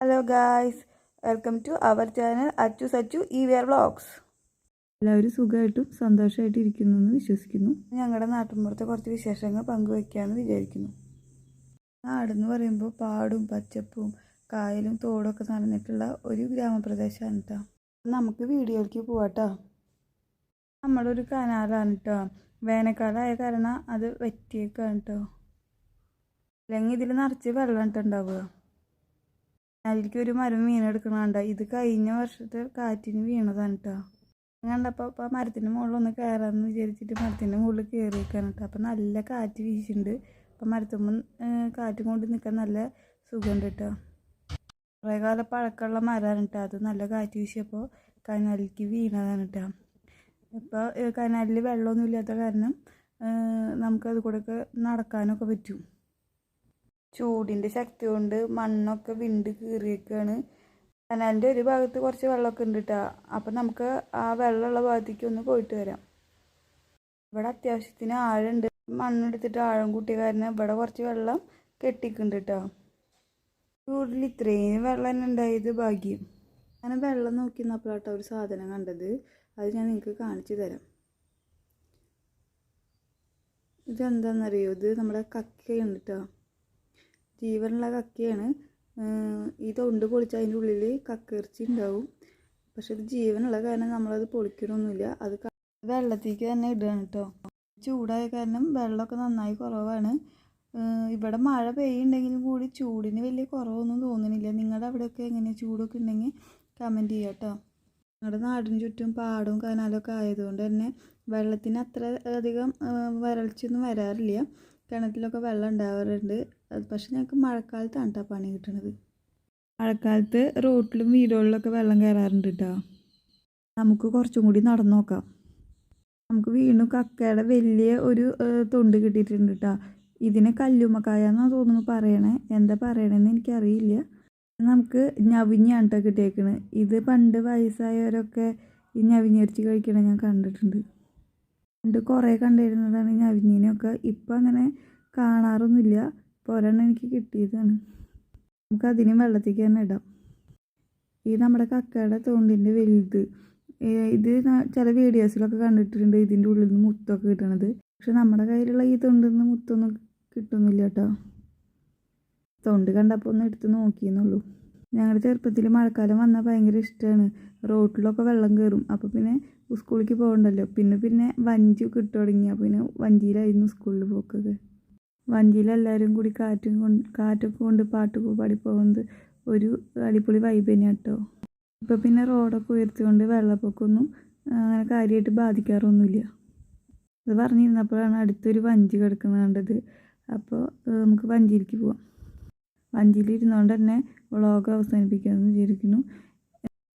Hello guys welcome to our channel Achu Sachu ഈ wear vlogs എല്ലാവരും സുഖമായിട്ടും സന്തോഷമായിട്ടും ഇരിക്കുന്നു എന്ന് വിശ്വസിക്കുന്നു. ഞങ്ങളുടെ നാട്ടിൻപുറത്തെ കുറച്ച് വിശേഷങ്ങൾ പങ്കുവയ്ക്കാമെന്ന് വിചാരിക്കുന്നു. നാടെന്ന് പറയുമ്പോൾ പാടും പച്ചപ്പും കായലും തോടൊക്കെ നടന്നിട്ടുള്ള ഒരു ഗ്രാമപ്രദേശമാണ് കേട്ടോ നമുക്ക് വീഡിയോയിലേക്ക് പോവാട്ടോ. നമ്മുടെ ഒരു കനാലാണ് കേട്ടോ വേനൽക്കാലമായ കാരണം അത് വെറ്റിയേക്കാണ് കേട്ടോ അല്ലെങ്കിൽ ഇതിൽ നിറച്ച് വെള്ളം ഇട്ടുണ്ടാവുക. അതിലേക്ക് ഒരു മരം വീണെടുക്കണണ്ട. ഇത് കഴിഞ്ഞ വർഷത്തെ കാറ്റിന് വീണതാണ് കേട്ടോ കണ്ടപ്പോൾ അപ്പോൾ മരത്തിന്റെ മുകളിലൊന്ന് കയറാമെന്ന് വിചാരിച്ചിട്ട് മരത്തിന്റെ മുകളിൽ കയറിയേക്കാണ് കേട്ടോ അപ്പോൾ നല്ല കാറ്റ് വീശുന്നുണ്ട് അപ്പോൾ മരത്തുമ്പോൾ കാറ്റും കൊണ്ട് നിൽക്കാൻ നല്ല സുഖമുണ്ട് കേട്ടോ കുറേ കാലം പഴക്കമുള്ള മരമാണ് കേട്ടോ അത് നല്ല കാറ്റ് വീശിയപ്പോൾ കനാലിലേക്ക് വീണതാണ് കേട്ടോ ഇപ്പോൾ കനാലിൽ വെള്ളമൊന്നും ഇല്ലാത്ത കാരണം നമുക്കത് കൂടെയൊക്കെ നടക്കാനൊക്കെ പറ്റും. ചൂടിന്റെ ശക്തി കൊണ്ട് മണ്ണൊക്കെ വിണ്ട് കീറിയേക്കാണ്. കനാലിന്റെ ഒരു ഭാഗത്ത് കുറച്ച് വെള്ളമൊക്കെ ഉണ്ട് കേട്ടോ അപ്പം നമുക്ക് ആ വെള്ളമുള്ള ഭാഗത്തേക്ക് ഒന്ന് പോയിട്ട് വരാം. ഇവിടെ അത്യാവശ്യത്തിന് ആഴമുണ്ട്. മണ്ണെടുത്തിട്ട് ആഴം കൂട്ടിയ കാരണം ഇവിടെ കുറച്ച് വെള്ളം കെട്ടിക്കുന്നുണ്ട് കേട്ടോ ചൂടിൽ ഇത്രയും വെള്ളം തന്നെ ഉണ്ടായത് ഭാഗ്യം. അങ്ങനെ വെള്ളം നോക്കി നിന്നപ്പോഴാട്ടോ ഒരു സാധനം കണ്ടത്. അത് ഞാൻ നിങ്ങൾക്ക് കാണിച്ചു തരാം. ഇതെന്താണെന്നറിയോ ഇത് നമ്മുടെ കക്കയുണ്ട് കേട്ടോ ജീവനുള്ള കക്കയാണ്. ഈ തൊണ്ട് പൊളിച്ച അതിന്റെ ഉള്ളിൽ കക്കിറച്ചി ഉണ്ടാവും. പക്ഷെ ഇത് ജീവനുള്ള കാരണം നമ്മളത് പൊളിക്കണമൊന്നുമില്ല അത് വെള്ളത്തേക്ക് തന്നെ ഇടുകയാണ് കേട്ടോ. ചൂടായ കാരണം വെള്ളമൊക്കെ നന്നായി കുറവാണ്. ഇവിടെ മഴ പെയ്യുണ്ടെങ്കിലും കൂടി ചൂടിന് വലിയ കുറവൊന്നും തോന്നുന്നില്ല. നിങ്ങളുടെ അവിടെയൊക്കെ എങ്ങനെ ചൂടൊക്കെ ഉണ്ടെങ്കിൽ കമന്റ് ചെയ്യുക കേട്ടോ. ഞങ്ങളുടെ നാടിന് ചുറ്റും പാടവും കനാലൊക്കെ ആയതുകൊണ്ട് തന്നെ വെള്ളത്തിന് അത്ര അധികം വരൾച്ചയൊന്നും വരാറില്ല. കിണറ്റിലൊക്കെ വെള്ളം ഉണ്ടാവാറുണ്ട്. അത് പക്ഷെ ഞങ്ങൾക്ക് മഴക്കാലത്താണ് കേട്ടോ പണി കിട്ടണത്. മഴക്കാലത്ത് റോട്ടിലും വീടുകളിലൊക്കെ വെള്ളം കയറാറുണ്ട് കേട്ടോ നമുക്ക് കുറച്ചും കൂടി നടന്നു നോക്കാം. നമുക്ക് വീണ്ടും കക്കയുടെ വലിയ ഒരു തൊണ്ട് കിട്ടിയിട്ടുണ്ട് കേട്ടോ ഇതിനെ കല്ലുമ്മക്കായ എന്നാണ് തോന്നുന്നു പറയണേ. എന്താ പറയണേന്ന് എനിക്കറിയില്ല. നമുക്ക് ഞവിഞ്ഞാണ് കേട്ടോ കിട്ടിയേക്കണ്. ഇത് പണ്ട് വയസ്സായവരൊക്കെ ഈ ഞവിഞ്ഞരിച്ച് കഴിക്കണേ ഞാൻ കണ്ടിട്ടുണ്ട്. പണ്ട് കുറേ കണ്ടിരുന്നതാണ് ഞവിഞ്ഞീനെയൊക്കെ ഇപ്പം അങ്ങനെ കാണാറൊന്നുമില്ല ഒരെണ്ണം എനിക്ക് കിട്ടിയതാണ്. നമുക്ക് അതിനും വെള്ളത്തേക്ക് തന്നെ ഇടാം. ഈ നമ്മുടെ കക്കയുടെ തോണ്ടിന്റെ വലുത്. ഇത് ചില വീഡിയോസിലൊക്കെ കണ്ടിട്ടുണ്ട് ഇതിന്റെ ഉള്ളിൽ നിന്ന് മുത്തൊക്കെ കിട്ടണത്. പക്ഷെ നമ്മുടെ കയ്യിലുള്ള ഈ തൊണ്ടിൽ നിന്ന് മുത്തൊന്നും കിട്ടുന്നില്ല കേട്ടോ തൊണ്ട് കണ്ടപ്പോൾ ഒന്ന് എടുത്ത് നോക്കിയെന്നുള്ളൂ. ഞങ്ങളുടെ ചെറുപ്പത്തിൽ മഴക്കാലം വന്നാൽ ഭയങ്കര ഇഷ്ടമാണ് റോട്ടിലൊക്കെ വെള്ളം കയറും അപ്പോൾ പിന്നെ സ്കൂളിലേക്ക് പോകണ്ടല്ലോ. പിന്നെ പിന്നെ വഞ്ചി കിട്ടു തുടങ്ങി. അപ്പോൾ പിന്നെ വഞ്ചിയിലായിരുന്നു സ്കൂളിൽ പോക്കൊക്കെ വഞ്ചിയിലെല്ലാവരും കൂടി കാറ്റും കൊണ്ട് കാറ്റൊക്കെ കൊണ്ട് പാട്ട് പാടി പോകുന്നത് ഒരു അടിപൊളി വൈബ് തന്നെയാണ് കേട്ടോ ഇപ്പം പിന്നെ റോഡൊക്കെ ഉയർത്തിക്കൊണ്ട് വെള്ളപ്പൊക്കമൊന്നും അങ്ങനെ കാര്യമായിട്ട് ബാധിക്കാറൊന്നുമില്ല. അത് പറഞ്ഞിരുന്നപ്പോഴാണ് അടുത്തൊരു വഞ്ചി കിടക്കുന്നത് കണ്ടത് അപ്പോൾ നമുക്ക് വഞ്ചിയിലേക്ക് പോവാം. വഞ്ചിയിൽ ഇരുന്നുകൊണ്ട് തന്നെ വ്ളോഗ് അവസാനിപ്പിക്കാമെന്ന് വിചാരിക്കുന്നു.